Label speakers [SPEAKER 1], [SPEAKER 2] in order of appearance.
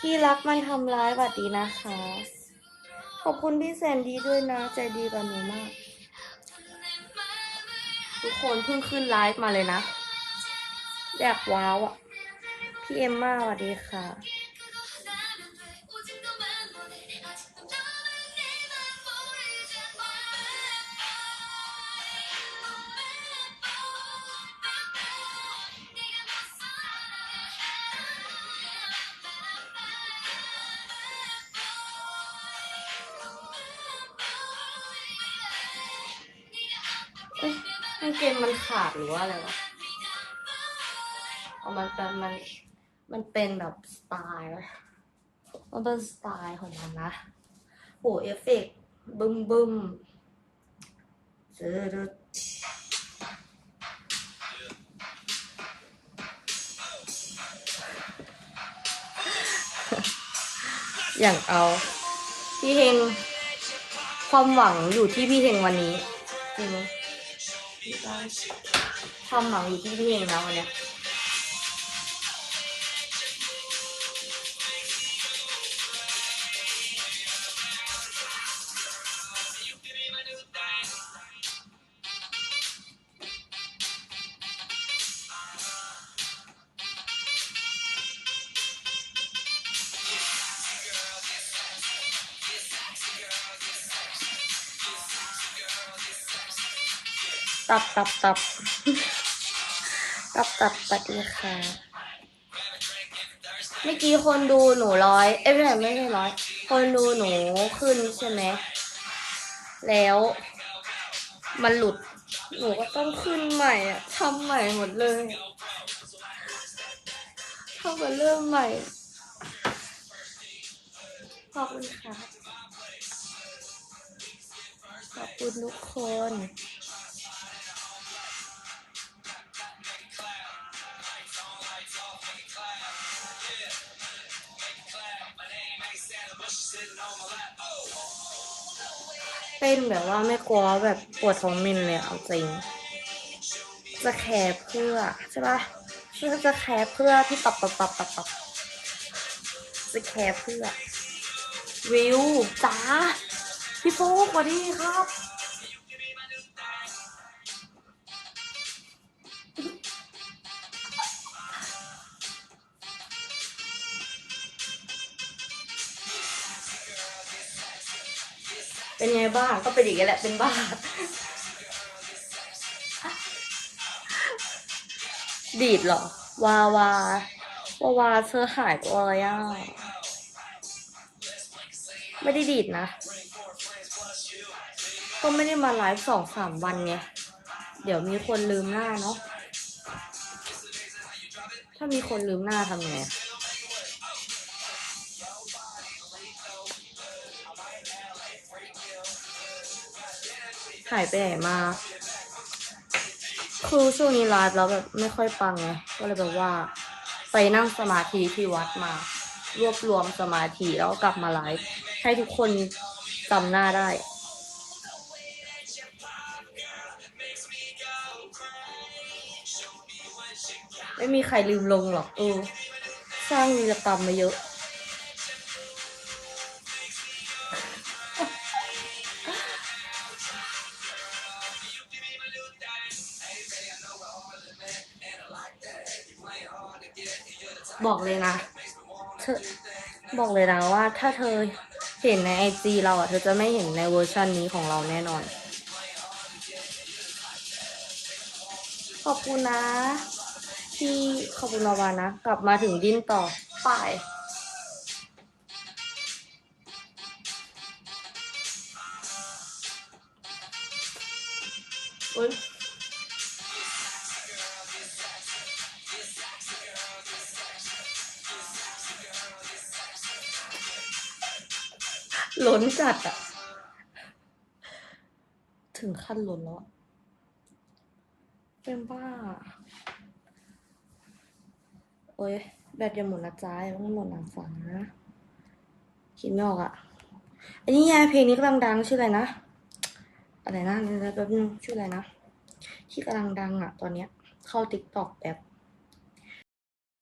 [SPEAKER 1] ที่รักมันทำร้ายสวัสดีนะคะ ขอบคุณพี่แซนดีด้วยนะ ใจดีกับหนูมาก ทุกคนเพิ่งขึ้นไลฟ์มาเลยนะอยากว้าวอะพี่เอ็มมาสวัสดีค่ะางเกงมันขาดหรือว่าอะไรวะเอามันเป็นมันมันเป็นแบบสไตล์มันเป็นสไตล์ของมันนะโหเอฟเฟกบึ้มบึ้มเจอดูอย่างเอา พี่เฮงความหวังอยู่ที่พี่เฮงวันนี้จริงไหม ความหวังอยู่ที่พี่เองนะวันเนี้ย ตับตับตับตับตับสวัสดีค่ะ เมื่อกี้คนดูหนูร้อย เอ้ยไม่ใช่ไม่ใช่ร้อย คนดูหนูขึ้นใช่ไหม แล้ว มันหลุด หนูก็ต้องขึ้นใหม่อะทำใหม่หมดเลยทำมาเริ่มใหม่ ขอบคุณค่ะ ขอบคุณทุกคน เต้นแบบว่าไม่กลัวแบบปวดท้องมินเลยเอาจริง จะแคร์เพื่อใช่ปะคือจะแคร์เพื่อที่ตับตับตับตับตับจะแคร์เพื่อ วิวจ้าพี่โฟกสวัสดีครับ เป็นไงบ้างก็เป็นอย่างนี้แหละเป็นบ้า ดีดเหรอ วาวาวาวาเธอหายตัวอะไรอะไม่ได้ดีดนะ ก็ไม่ได้มาไลฟ์สองสามวันไงเดี๋ยวมีคนลืมหน้าเนาะถ้ามีคนลืมหน้าทำไง หายไปไหนมา คือช่วงนี้ไลฟ์แล้วแบบไม่ค่อยปังไง ก็เลยแบบว่า ไปนั่งสมาธิที่วัดมา รวบรวมสมาธิแล้วกลับมาไลฟ์ให้ทุกคนจำหน้าได้ ไม่มีใครลืมลงหรอกเออสร้างวีรกรรมมาเยอะ บอกเลยนะเธอบอกเลยนะว่า ถ้าเธอเห็นในไอจีเราอะ เธอจะไม่เห็นในเวอร์ชันนี้ของเราแน่นอน ขอบคุณนะ ที่ขอบคุณราวานะ กลับมาถึงดิ้นต่อป่ายอุ๊ย ล้นจัดอะถึงขั้นล้นแล้วเป็นบ้า โอ้ยแบตย่าหมุนะจ๊ะย่าเพิ่งหมุนหลังฝังนะคิดไม่ออกอะอันนี้ไงเพลงนี้กำลังดังชื่ออะไรนะ อะไรนะแป๊บนึงชื่ออะไรนะ ที่กำลังดังอะตอนเนี้ย เข้าติ๊กต็อกแบบ